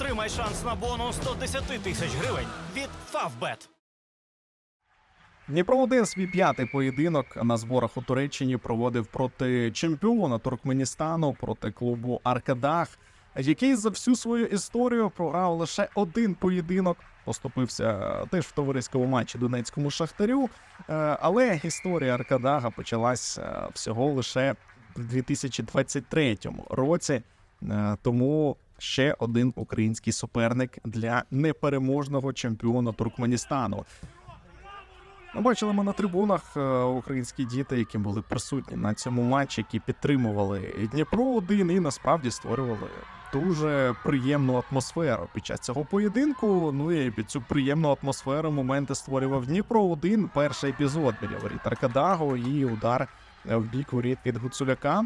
Отримай шанс на бонус 110 тисяч гривень від Favbet. Дніпро 1 свій п'ятий поєдинок на зборах у Туреччині проводив проти чемпіона Туркменістану, проти клубу Аркадах, який за всю свою історію програв лише один поєдинок. Поступився теж в товариському матчі Донецькому Шахтарю. Е, Але історія Аркадага почалась е, всього лише в 2023 році. Е, Тому ще один український суперник для непереможного чемпіона Туркменістану. Ну, бачили ми на трибунах е, українські діти, які були присутні на цьому матчі, які підтримували Дніпро 1 і насправді створювали дуже приємну атмосферу під час цього поєдинку. Ну і під цю приємну атмосферу моменти створював Дніпро 1 перший епізод біля воріт Аркадаго і удар в бік воріт від Гуцуляка.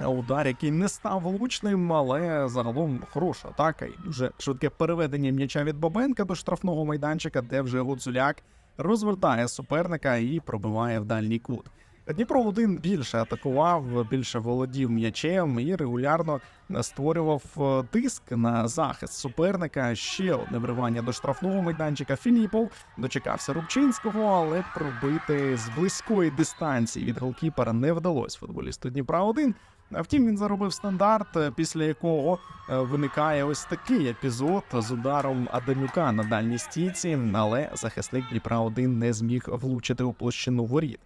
Удар, який не став влучним, але загалом хороша атака і дуже швидке переведення м'яча від Бабенка до штрафного майданчика, де вже Гуцуляк розвертає суперника і пробиває в дальній кут. Дніпро 1 більше атакував, більше володів м'ячем і регулярно створював е, тиск на захист суперника. Ще одне вривання до штрафного майданчика. Філіпов дочекався Рубчинського, але пробити з близької дистанції від голкіпера не вдалося футболісту Дніпра 1 а Втім, він заробив стандарт, е, після якого е, виникає ось такий епізод з ударом Адамюка на дальній стійці, але захисник Дніпра 1 не зміг влучити у площину воріт.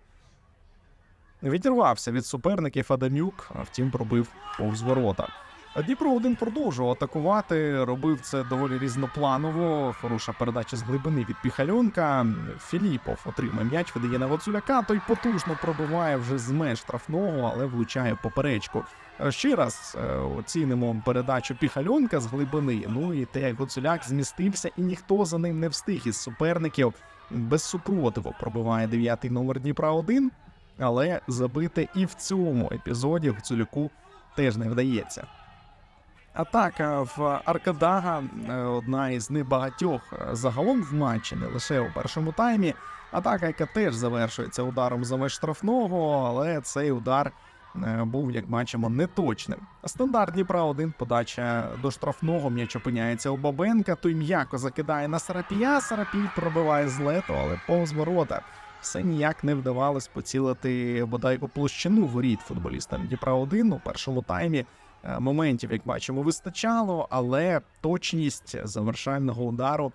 Відірвався від суперників Адамюк, а втім пробив повз ворота. Дніпро 1 продовжував атакувати, робив це доволі різнопланово. Хороша передача з глибини від Піхальонка. Філіпов отримає м'яч, видає на Гуцуляка. Той потужно пробиває вже з меж штрафного, але влучає поперечку. Е, Ще раз е, оцінимо передачу Піхальонка з глибини. Ну і те, як Гуцуляк змістився, і ніхто за ним не встиг із суперників. Без супротиву пробиває дев'ятий номер Дніпра 1 але забити і в цьому епізоді Гуцуляку теж не вдається. Атака в Аркадага е, одна із небагатьох е, загалом в матчі, не лише у першому таймі. Атака, яка теж завершується ударом за меж штрафного, але цей удар е, був, як бачимо, неточним. Стандарт Дніпра 1 подача до штрафного м'яч опиняється у Бабенка. Той м'яко закидає на Сарапія. Сарапій пробиває з лету, але повз ворота. Все ніяк не вдавалось поцілити бодай у площину воріт футболістам Дніпра 1 у першому таймі. Е, Моментів, як бачимо, вистачало, але точність завершального удару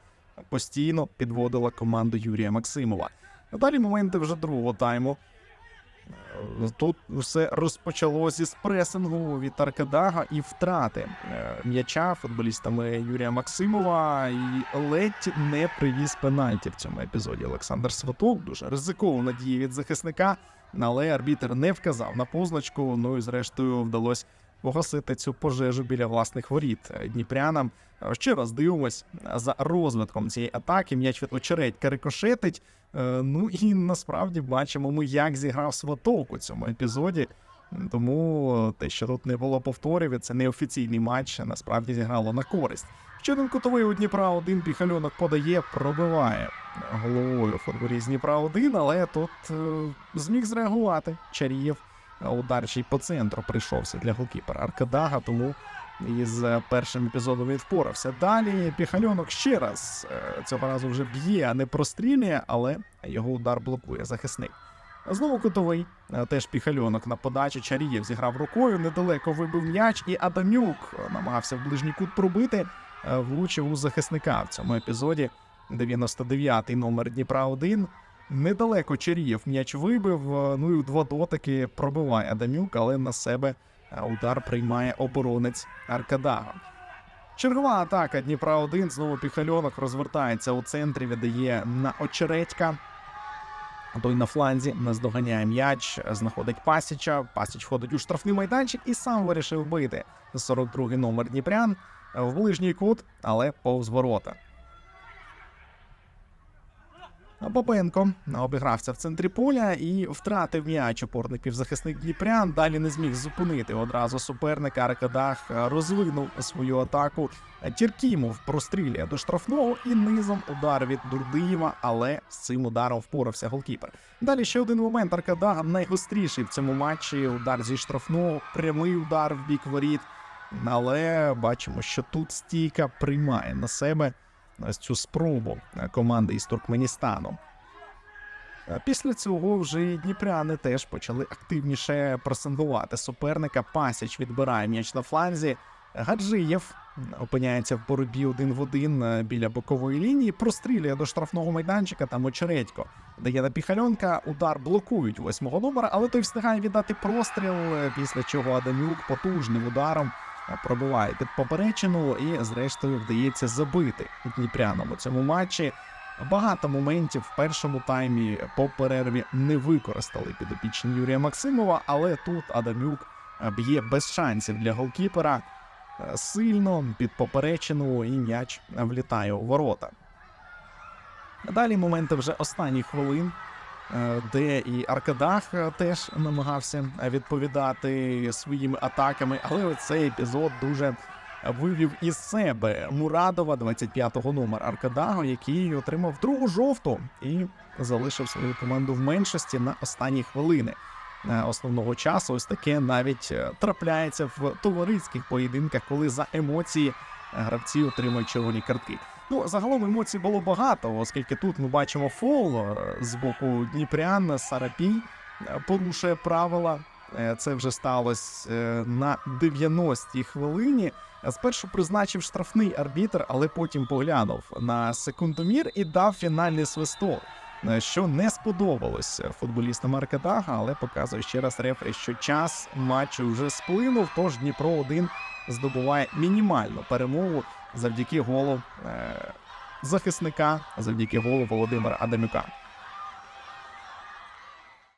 постійно підводила команду Юрія Максимова. Далі моменти вже другого тайму. Е, Тут все розпочалося із пресингу від Аркадага і втрати е, м'яча футболістами Юрія Максимова. І ледь не привіз пенальті в цьому епізоді. Олександр Сваток дуже ризикована дії від захисника, але арбітер не вказав на позначку. Ну і зрештою вдалося погасити цю пожежу біля власних воріт дніпрянам. Е, Ще раз дивимось за розвитком цієї атаки. М'яч від очередька рикошетить. Е, Ну і насправді бачимо, ми як зіграв Сваток у цьому епізоді. Тому те, що тут не було повторів, і це неофіційний матч, насправді зіграло на користь. Ще кутовий у Дніпра один піхальонок подає, пробиває головою футболіст Дніпра 1 але тут е, зміг зреагувати. Чарієв е, удар ще й по центру прийшовся для голкіпера Аркадага, тому із е, першим епізодом він впорався. Далі піхальонок ще раз е, цього разу вже б'є, а не прострілює, але його удар блокує захисник. Знову кутовий, Е, теж піхальонок на подачі. Чарієв зіграв рукою, недалеко вибив м'яч, і Адамюк намагався в ближній кут пробити, влучив у захисника в цьому епізоді. 99-й номер Дніпра 1 Недалеко Чарієв м'яч вибив. е, Ну і два дотики пробиває Адамюк, але на себе е, удар приймає оборонець Аркадага. Чергова атака Дніпра 1 Знову піхальонок розвертається у центрі, віддає на очередька. Той на фланзі наздоганяє м'яч, знаходить Пасіча. Пасіч входить у штрафний майданчик і сам вирішив бити 42-й номер Дніпрян в ближній кут, але повз ворота. Бабенко обігрався в центрі поля і втратив м'яч опорник півзахисник Дніпрян. Далі не зміг зупинити одразу суперника. Аркадах розвинув свою атаку. Тіркімов прострілює до штрафного і низом удар від Дурдиєва, але з цим ударом впорався голкіпер. Далі ще один момент. Аркадага найгостріший в цьому матчі. Удар зі штрафного, прямий удар в бік воріт. Але бачимо, що тут стійка приймає на себе цю спробу команди із Туркменістану. Після цього вже і дніпряни теж почали активніше пресингувати суперника. Пасіч відбирає м'яч на фланзі. Гаджиєв опиняється в боротьбі один в один е, біля бокової лінії, прострілює до штрафного майданчика. Там очередько дає на піхальонка. Удар блокують восьмого номера, але той встигає віддати простріл. е, Після чого Адамюк потужним ударом пробиває під поперечину і, зрештою, вдається забити дніпрянам у цьому матчі. Багато моментів в першому таймі по перерві не використали підопічні Юрія Максимова, але тут Адамюк е, б'є без шансів для голкіпера е, сильно під поперечину і м'яч влітає у ворота. Далі моменти вже останніх хвилин, де і Аркадах е, теж намагався відповідати своїми атаками, але оцей епізод дуже вивів із себе Мурадова, 25-го номер Аркадаго, який отримав другу жовту і залишив свою команду в меншості на останні хвилини е, основного часу. Ось таке навіть е, трапляється в товариських поєдинках, коли за емоції е, гравці отримують червоні картки. Ну, загалом емоцій було багато, оскільки тут ми бачимо фол е, з боку Дніпрян, Сарапій е, порушує правила. Е, Це вже сталося на 90-й хвилині. Спершу призначив штрафний арбітр, але потім поглянув на секундомір і дав фінальний свисток, що не сподобалося футболістам Аркадага, але показує ще раз рефері, що час матчу вже сплинув. Тож Дніпро 1 здобуває мінімальну перемогу завдяки голу е, захисника, завдяки голу Володимира Адамюка.